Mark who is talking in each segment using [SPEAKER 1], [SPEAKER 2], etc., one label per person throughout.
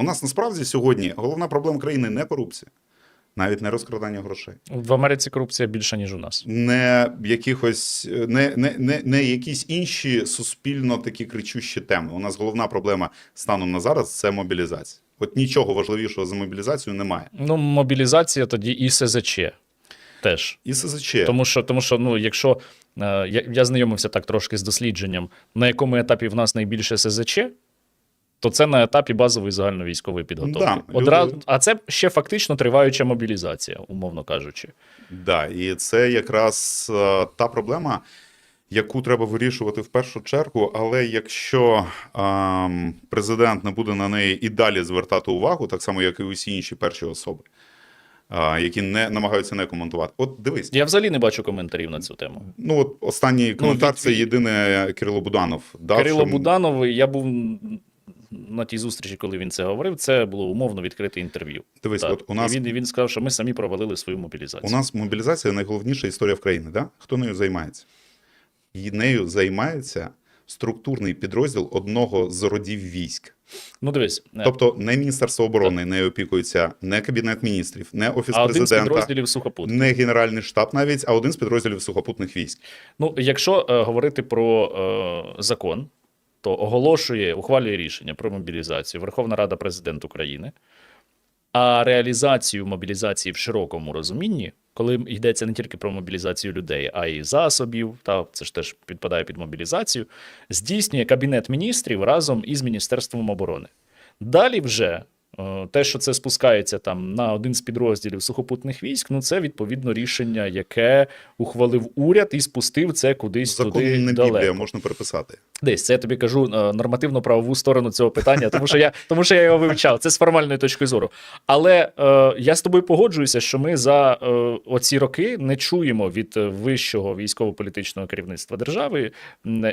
[SPEAKER 1] У нас насправді сьогодні головна проблема країни не корупція, навіть не розкрадання грошей,
[SPEAKER 2] В Америці корупція більша, ніж у нас.
[SPEAKER 1] не якихось не, не, не, не якісь інші суспільно такі кричущі теми. У нас головна проблема станом на зараз це мобілізація. От нічого важливішого за мобілізацію немає.
[SPEAKER 2] Ну, мобілізація тоді і СЗЧ теж.
[SPEAKER 1] І СЗЧ.
[SPEAKER 2] Тому що, тому що ну, якщо е, я, я знайомився так трошки з дослідженням, на якому етапі в нас найбільше СЗЧ, то це на етапі базової загальновійськової підготовки.
[SPEAKER 1] Да,
[SPEAKER 2] Одразу,
[SPEAKER 1] люди-
[SPEAKER 2] А це ще фактично триваюча мобілізація, умовно кажучи.
[SPEAKER 1] Да, і це якраз е, та проблема, яку треба вирішувати в першу чергу. Але якщо ем, президент не буде на неї і далі звертати увагу, так само як і усі інші перші особи, е, які не намагаються не коментувати. От дивись,
[SPEAKER 2] Я взагалі не бачу коментарів на цю тему.
[SPEAKER 1] ну от останній коментар
[SPEAKER 2] від-
[SPEAKER 1] це єдине Кирило Буданов. Дав,
[SPEAKER 2] Кирило
[SPEAKER 1] що-
[SPEAKER 2] Буданов, я був на тій зустрічі, коли він це говорив, це було умовно відкрите інтерв'ю.
[SPEAKER 1] Дивись,
[SPEAKER 2] Так.
[SPEAKER 1] от у нас
[SPEAKER 2] І він, він сказав, що ми самі провалили свою мобілізацію.
[SPEAKER 1] У нас мобілізація найголовніша історія в країні. Да? Хто нею займається? І нею займається структурний підрозділ одного з родів військ.
[SPEAKER 2] Ну, дивись, е,
[SPEAKER 1] Тобто не Міністерство оборони нею опікується, не Кабінет міністрів, не Офіс
[SPEAKER 2] а один з
[SPEAKER 1] президента,
[SPEAKER 2] підрозділів сухопутних.
[SPEAKER 1] не Генеральний штаб навіть, а один з підрозділів сухопутних військ.
[SPEAKER 2] Ну, якщо е, говорити про е, закон, то оголошує, ухвалює рішення про мобілізацію Верховна Рада Президент України. А реалізацію мобілізації в широкому розумінні, коли йдеться не тільки про мобілізацію людей, а й засобів, та це ж теж підпадає під мобілізацію, здійснює Кабінет міністрів разом із Міністерством оборони. Далі вже те, що це спускається там на один з підрозділів сухопутних військ, ну це відповідно рішення, яке ухвалив уряд і спустив це кудись
[SPEAKER 1] Закон
[SPEAKER 2] туди
[SPEAKER 1] не
[SPEAKER 2] далеко.
[SPEAKER 1] Біблія, можна переписати.
[SPEAKER 2] Десь це я тобі кажу е, нормативно-правову сторону цього питання, тому що я тому що я його вивчав. Це з формальної точки зору. Але е, я з тобою погоджуюся, що ми за е, оці роки не чуємо від е, вищого військово-політичного керівництва держави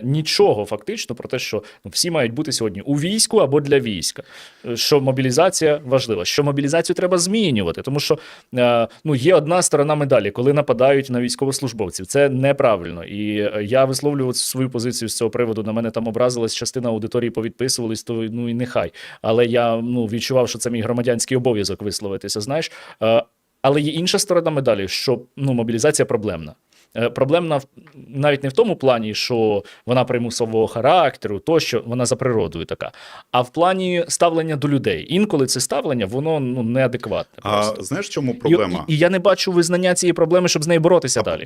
[SPEAKER 2] нічого фактично про те, що ну, всі мають бути сьогодні у війську або для війська. Е, Що мобілізація важлива, що мобілізацію треба змінювати, тому що е, ну є одна сторона медалі, коли нападають на військовослужбовців. Це неправильно. І е, я висловлював свою позицію з цього приводу. На мене там образилась частина аудиторії, повідписувались, то ну і нехай. Але я ну відчував, що це мій громадянський обов'язок висловитися. Знаєш, Е, але є інша сторона медалі, що ну мобілізація проблемна. Е, Проблемна навіть не в тому плані, що вона примусового характеру, тощо вона за природою така, а в плані ставлення до людей. Інколи це ставлення воно ну неадекватне.
[SPEAKER 1] А
[SPEAKER 2] просто.
[SPEAKER 1] знаєш, чому проблема?
[SPEAKER 2] і, і я не бачу визнання цієї проблеми, щоб з нею боротися далі.